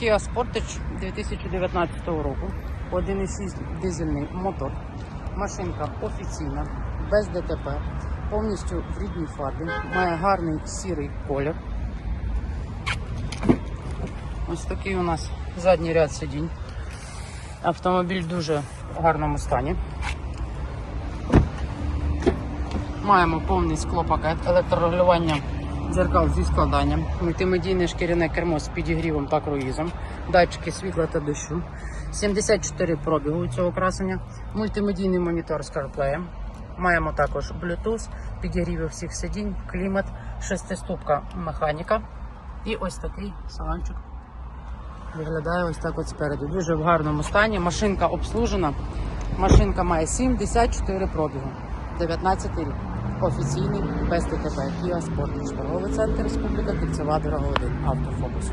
Kia Sportage 2019 року. 1,6 дизельний мотор. Машинка офіційна, без ДТП, повністю в рідній фарбі, має гарний сірий колір. Ось такий у нас задній ряд сидінь. Автомобіль в дуже гарному стані. Маємо повний склопакет, електрорегулювання дзеркал зі складанням, мультимедійне шкіряне кермо з підігрівом та круїзом, датчики світла та дощу, 74 пробігу цього красення, мультимедійний монітор з CarPlay. Маємо також Bluetooth, підігріви всіх сидінь, клімат, шестиступка механіка і ось такий салончик. Виглядає ось так от спереду. Дуже в гарному стані. Машинка обслужена. Машинка має 74 пробігу. 19 рік. Офіційний без ТТП. спортний Sportage. Торговий центр Республіка Кільцева Дорога 1. Автофокус.